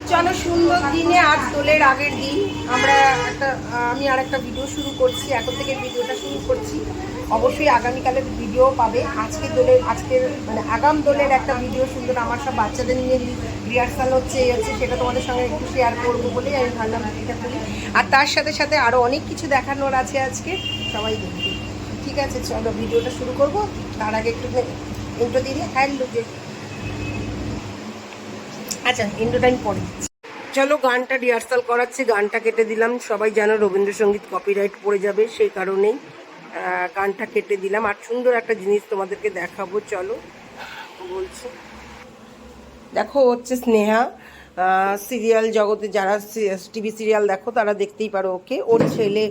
চলো, সুন্দর দিনে আজ দোলের আগের দিন। আমরা একটা, আমি আর একটা ভিডিও শুরু করছি। এখন থেকে ভিডিওটা শুরু করছি। অবশ্যই আগামীকালের ভিডিও পাবে। আজকে দোলের, আজকের মানে আগাম দোলের একটা ভিডিও সুন্দর আমার সব বাচ্চাদের নিয়ে রিহার্সাল হচ্ছে, এই হচ্ছে, সেটা তোমাদের সঙ্গে একটু শেয়ার করব বলেই আমি ভাবলাম এটা করি। আর তার সাথে সাথে আরও অনেক কিছু দেখানোর আছে আজকে। সবাই দেখবে। ঠিক আছে, চলো ভিডিওটা শুরু করব। তার আগে একটু ইন্টো দিয়ে হ্যাঁ লোকে আচ্ছা ইন্ডোটা আমি পরে। চলো, গানটা রিহার্সাল করাচ্ছি, গানটা কেটে দিলাম। সবাই জানো রবীন্দ্রসঙ্গীত কপিরাইট পড়ে যাবে, সেই কারণেই গানটা কেটে দিলাম। আর সুন্দর একটা জিনিস তোমাদেরকে দেখাবো, চলো, বলছি। দেখো, হচ্ছে স্নেহা সিরিয়াল জগতে যারা টিভি সিরিয়াল দেখো, তারা দেখতেই পারো ওকে। ওর ছেলে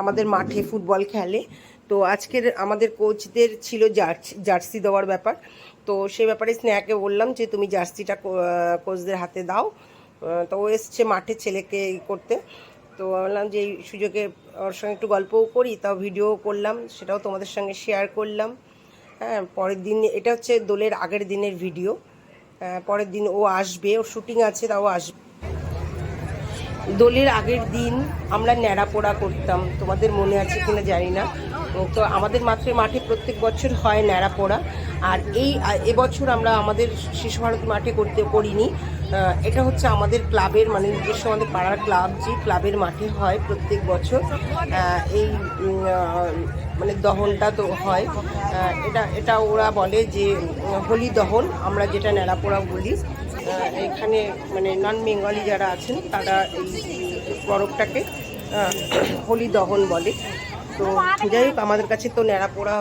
আমাদের মাঠে ফুটবল খেলে। তো আজকের আমাদের কোচদের ছিল জার্সি দেওয়ার ব্যাপার। তো সে ব্যাপারে স্নেহাকে বললাম যে তুমি জার্সিটা কোচদের হাতে দাও। তো ও এসছে মাঠে ছেলেকে করতে। তো বললাম যে এই সুযোগে ওর সঙ্গে একটু গল্পও করি তাও ভিডিও করলাম সেটাও তোমাদের সঙ্গে শেয়ার করলাম। হ্যাঁ পরের দিন এটা হচ্ছে দোলের আগের দিনের ভিডিও। আহ, পরের দিন ও আসবে ওর শুটিং আছে তাও আসবে। দোলের আগের দিন আমরা ন্যাড়া পোড়া করতাম তোমাদের মনে আছে কিনা জানি না। তো আমাদের মাত্রে মাঠে প্রত্যেক বছর হয় ন্যাড়া পোড়া আর এই এবছর আমরা আমাদের শিশু ভারতী মাঠে করতে, করিনি। এটা হচ্ছে আমাদের ক্লাবের মানে নিজস্ব আমাদের পাড়ার ক্লাব, যে ক্লাবের মাঠে হয় প্রত্যেক বছর। এই মানে দহনটা তো হয়। এটা এটা ওরা বলে যে, হোলি দহন, আমরা যেটা ন্যাড়া পোড়া বলি এখানে মানে নন বেঙ্গলি যারা আছেন, তারা এই পরবটাকে হোলি দহন বলে। তো যাই হোক, আমাদের কাছে তো ন্যাড়া পোড়া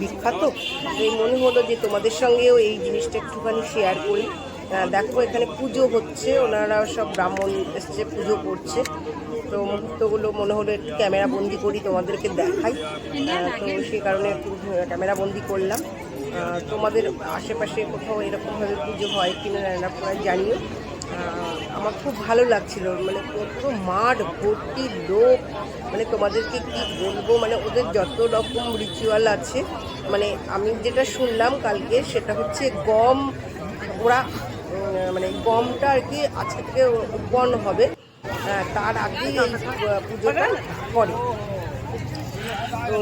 বিখ্যাত। এই মনে হলো যে তোমাদের সঙ্গেও এই জিনিসটা একটুখানি শেয়ার করি। দেখো, এখানে পুজো হচ্ছে, ওনারা সব ব্রাহ্মণ এসছে, পুজো করছে। তো মুহূর্তগুলো মনে হলো একটু ক্যামেরা বন্দি করি, তোমাদেরকে দেখাই। তো সেই কারণে একটু ক্যামেরা বন্দি করলাম। তোমাদের আশেপাশে কোথাও এরকমভাবে পুজো হয় কিনা না জানিও। আমার খুব ভালো লাগছিল। মানে কত মাঠ ভর্তি লোক মানে তোমাদেরকে কি বলব? মানে ওদের যত রকম রিচুয়াল আছে মানে আমি যেটা শুনলাম কালকে সেটা হচ্ছে গম, ওরা মানে গমটা আর কি আজকে থেকে উৎপন্ন হবে। তার আগেই এই পুজোটা করে তো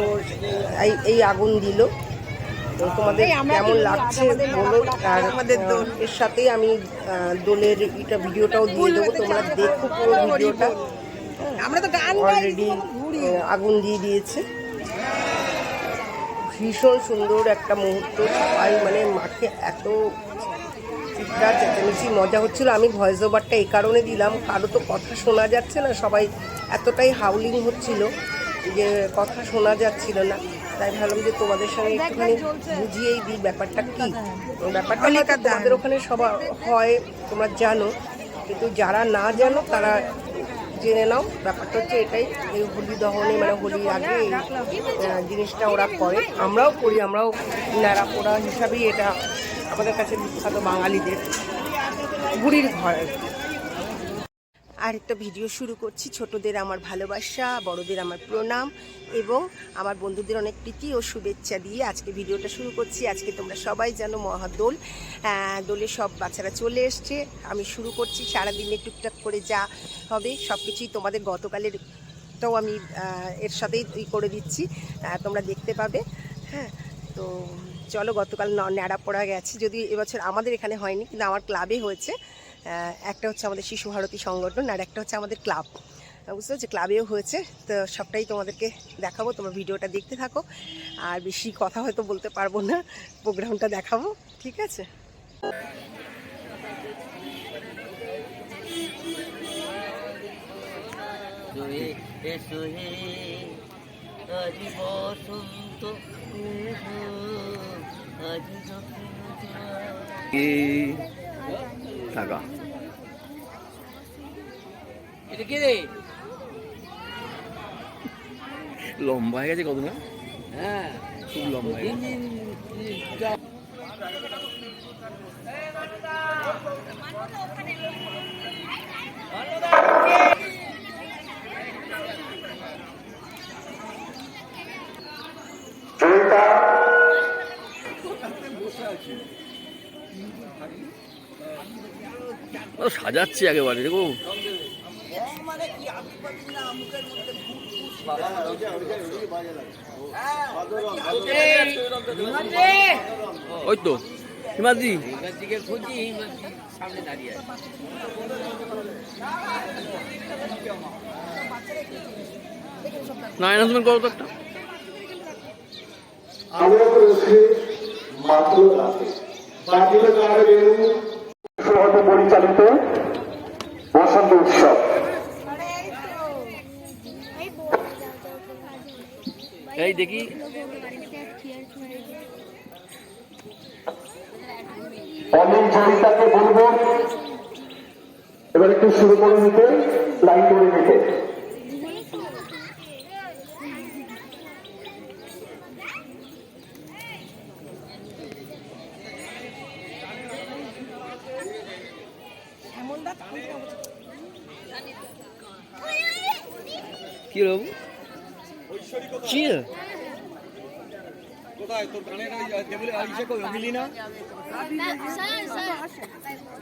এই আগুন দিল। তো তোমাদের কেমন লাগছে বলো? আর আমাদের এর সাথেই আমি দোলের এটা ভিডিওটাও দিয়ে দেবো। তোমরা দেখো পুরো ভিডিওটা। আমরা তো গান অলরেডি আগুন দিয়ে দিয়েছে। ভীষণ সুন্দর একটা মুহূর্ত। সবাই মানে মাঠে এত চিৎকার চেঁচামেচি মজা হচ্ছিল। আমি ভয়েস ওভারটা এই কারণে দিলাম। কারও তো কথা শোনা যাচ্ছে না। সবাই এতটাই হাউলিং হচ্ছিল যে কথা শোনা যাচ্ছিল না। তাই ভাবলাম যে তোমাদের সঙ্গে একটুখানি বুঝিয়েই দিই ব্যাপারটা কি। ব্যাপারটা হয়তো তোমাদের ওখানে সবার হয় তোমরা জানো। কিন্তু যারা না জানো তারা জেনে নাও। ব্যাপারটা হচ্ছে এটাই এই হোলি দহনে মানে হোলি আগে এই জিনিসটা ওরা করে। আমরাও করি আমরাও ন্যাড়া পোড়া হিসাবেই এটা আমাদের কাছে বিখ্যাত বাঙালিদের বুড়ির ঘর আর একটা ভিডিও শুরু করছি। ছোটদের আমার ভালোবাসা, বড়দের আমার প্রণাম এবং আমার বন্ধুদের অনেক প্রীতি ও শুভেচ্ছা দিয়ে আজকে ভিডিওটা শুরু করছি। আজকে তোমরা সবাই জানো মহাদোল দোলে। সব বাচ্চারা চলে এসছে। আমি শুরু করছি। সারাদিনে টুকটাক করে যা হবে সব কিছুই তোমাদের গতকালের টাও আমি এর সাথেই ই করে দিচ্ছি। তোমরা দেখতে পাবে। হ্যাঁ তো চলো গতকাল ন্যাড়া পড়া গেছে। যদি এবছর আমাদের এখানে হয়নি, কিন্তু আমার ক্লাবে হয়েছে। একটা হচ্ছে আমাদের শিশু ভারতী সংগঠন আর একটা হচ্ছে আমাদের ক্লাব। বুঝতে পারছি? ক্লাবেও হয়েছে। তো সবটাই তোমাদেরকে দেখাবো তোমরা ভিডিওটা দেখতে থাকো। আর বেশি কথা হয়তো বলতে পারব না প্রোগ্রামটা দেখাবো ঠিক আছে? সোহে টাকা এটা কে রে লম্বা হয়ে গেছে কত না হ্যাঁ খুব লম্বা হয়ে গেছে সাজাচ্ছে একেবারে দেখো। ওই তো আছে না করো তো একটা। আমরা রয়েছে মাত্র সহজে পরিচালিত বসন্ত উৎসব। এই দেখি। অনিল জড়িতাকে বলব। এবার একটু শুরু করে নিতে লাইন করে নিতে কি চিল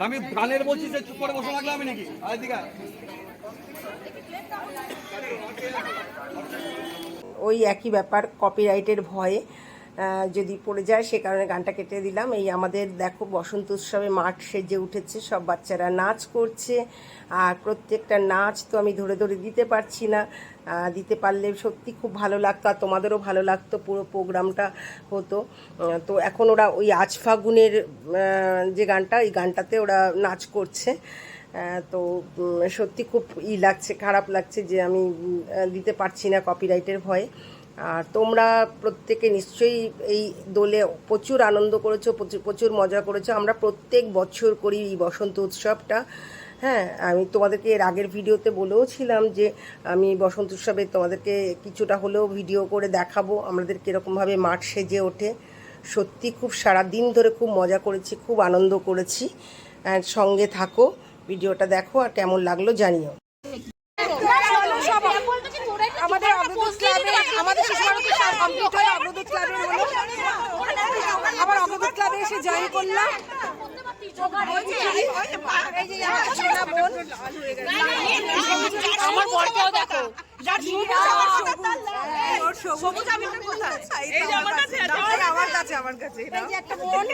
আমি গানের বলছি যে চুপ করে বসে লাগলে আমি নাকি? ওই একই ব্যাপার কপিরাইটের ভয়ে যদি পড়ে যায়, সে কারণে গানটা কেটে দিলাম। এই আমাদের, দেখো, বসন্ত উৎসবে মাঠ সেজে উঠেছে, সব বাচ্চারা নাচ করছে, আর প্রত্যেকটা নাচ তো আমি ধরে ধরে দিতে পারছি না। দিতে পারলে সত্যি খুব ভালো লাগতো, আর তোমাদেরও ভালো লাগতো, পুরো প্রোগ্রামটা হতো। তো এখন ওরা ওই আজ ফাগুনের যে গানটা ওই গানটাতে ওরা নাচ করছে। তো সত্যি খুব ই লাগছে, খারাপ লাগছে যে আমি দিতে পারছি না কপিরাইটের ভয়ে। আর তোমরা প্রত্যেকে নিশ্চয়ই এই দোলে প্রচুর আনন্দ করেছ প্রচুর প্রচুর মজা করেছ। আমরা প্রত্যেক বছর করি এই বসন্ত উৎসবটা। হ্যাঁ আমি তোমাদেরকে এর আগের ভিডিওতে বলেও ছিলাম যে আমি বসন্ত উৎসবে তোমাদেরকে কিছুটা হলেও ভিডিও করে দেখাবো আমাদের কীরকমভাবে মাঠ সেজে ওঠে। সত্যি খুব সারা দিন ধরে খুব মজা করেছি খুব আনন্দ করেছি। সঙ্গে থাকো ভিডিওটা দেখো আর কেমন লাগল জানিও। আমাদের কমপ্লিট হয়ে অগ্রদূত ক্লাবের হলো। আবার অগ্রদূত ক্লাবে এসে জয়েন করলাম। আমার বরকেও দেখো। কাছে আমার কাছে এই একটা বোন।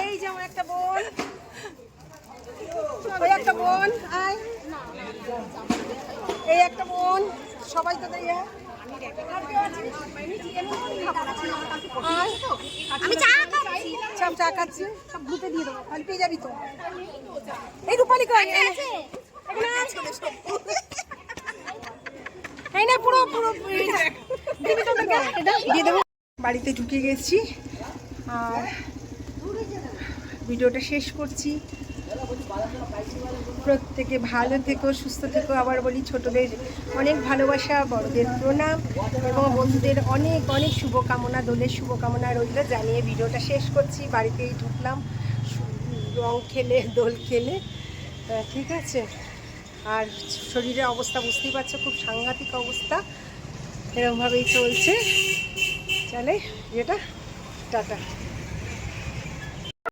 এই যে আমার একটা বোন। ওই একটা বোন আয়। এই একটা বোন। সবাই তো দেয় আমি চা খাচ্ছি। সব চা খাচ্ছি সব গ্রুপে দিয়ে দেবো খালি পেয়ে যাবি তো। এই রূপালি এই না পুরো পুরো দিয়ে দেবো। বাড়িতে ঢুকে গেছি। আর ভিডিওটা শেষ করছি। প্রত্যেকে ভালো থেকো, সুস্থ থেকো। আবার বলি, ছোটদের অনেক ভালোবাসা, বড়দের প্রণাম এবং বন্ধুদের অনেক অনেক শুভকামনা, দোলের শুভকামনা রইল। জানিয়ে ভিডিওটা শেষ করছি। বাড়িতেই ঢুকলাম। রং খেলে, দোল খেলে। ঠিক আছে। আর শরীরের অবস্থা বুঝতেই পারছ, খুব সাংঘাতিক অবস্থা। এরকমভাবেই চলছে। চলে যেটা টাটা।